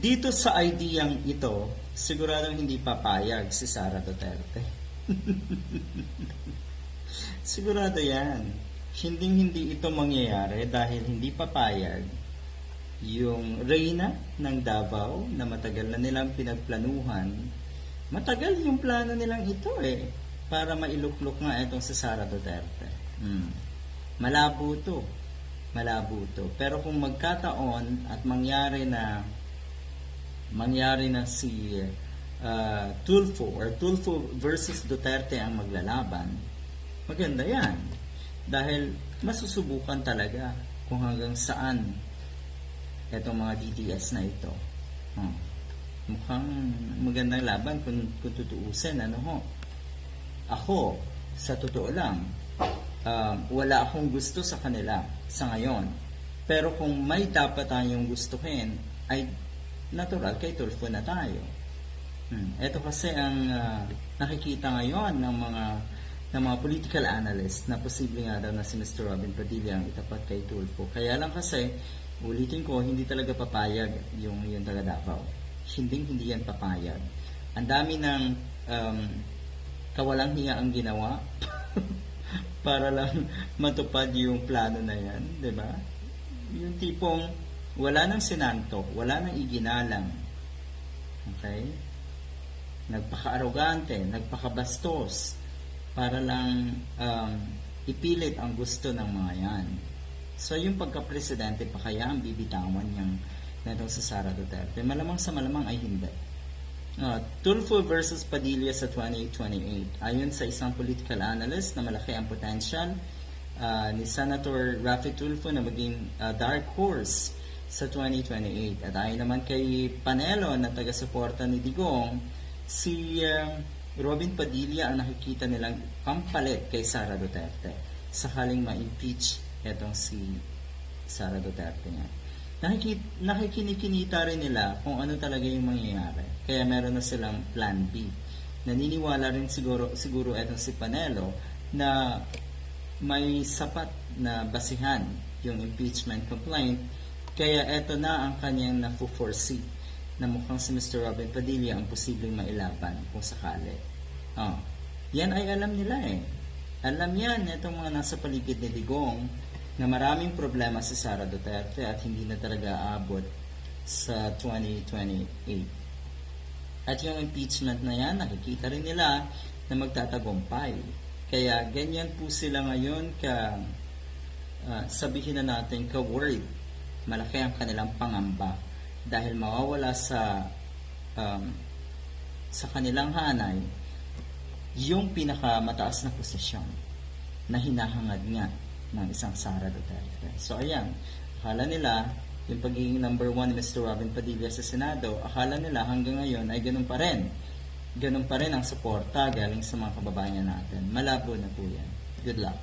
Dito sa ideyang ito, siguradong hindi papayag si Sara Duterte. Sigurado yan. Hindi hindi ito mangyayari dahil hindi papayag yung reyna ng Davao na matagal na nilang pinagplanuhan. Matagal yung plano nilang ito eh para mailuklok nga itong si Sara Duterte. Hmm. Malabo to. Malabo to. Pero kung magkataon at mangyari na mangyari na si uh, Tulfo or Tulfo versus Duterte ang maglalaban, maganda yan. Dahil masusubukan talaga kung hanggang saan itong mga DDS na ito. Hmm. Mukhang magandang laban kung, kung tutuusin. Ano ho? Ako, sa totoo lang, um, wala akong gusto sa kanila sa ngayon. Pero kung may dapat tayong gustuhin, ay natural kay Tulfo na tayo. Hmm. Ito kasi ang uh, nakikita ngayon ng mga ng mga political analyst na posible nga daw na si Mr. Robin Padilla ang itapat kay Tulfo. Kaya lang kasi, ulitin ko, hindi talaga papayag yung, yung taga Davao. Hindi, hindi yan papayag. Ang dami ng um, kawalang hiya ang ginawa para lang matupad yung plano na yan, di ba? Yung tipong wala nang sinanto, wala nang iginalang. Okay? Nagpaka-arogante, nagpakabastos para lang um, ipilit ang gusto ng mga yan. So, yung pagka-presidente pa kaya ang bibitawan niyang netong sa Sara Duterte? Malamang sa malamang ay hindi. Uh, Tulfo versus Padilla sa 2028. Ayon sa isang political analyst na malaki ang potential uh, ni Senator Rafi Tulfo na maging uh, dark horse sa 2028. At ayon naman kay Panelo na taga-suporta ni Digong, si uh, Robin Padilla ang nakikita nilang pampalit kay Sara Duterte sakaling ma-impeach etong si Sara Duterte nga. Nakikit, nakikinikinita rin nila kung ano talaga yung mangyayari. Kaya meron na silang plan B. Naniniwala rin siguro, siguro etong si Panelo na may sapat na basihan yung impeachment complaint kaya eto na ang kanyang nafu-foresee na mukhang si Mr. Robin Padilla ang posibleng mailaban kung sakali. Oh. Yan ay alam nila eh. Alam yan itong mga nasa paligid ni Digong na maraming problema si Sara Duterte at hindi na talaga aabot sa 2028. At yung impeachment na yan, nakikita rin nila na magtatagumpay. Kaya ganyan po sila ngayon ka uh, sabihin na natin ka-worried. Malaki ang kanilang pangamba dahil mawawala sa um, sa kanilang hanay yung pinakamataas na posisyon na hinahangad nga ng isang Sara Duterte. So ayan, akala nila yung pagiging number one ni Mr. Robin Padilla sa Senado, akala nila hanggang ngayon ay ganun pa rin. Ganun pa rin ang suporta galing sa mga kababayan natin. Malabo na po yan. Good luck.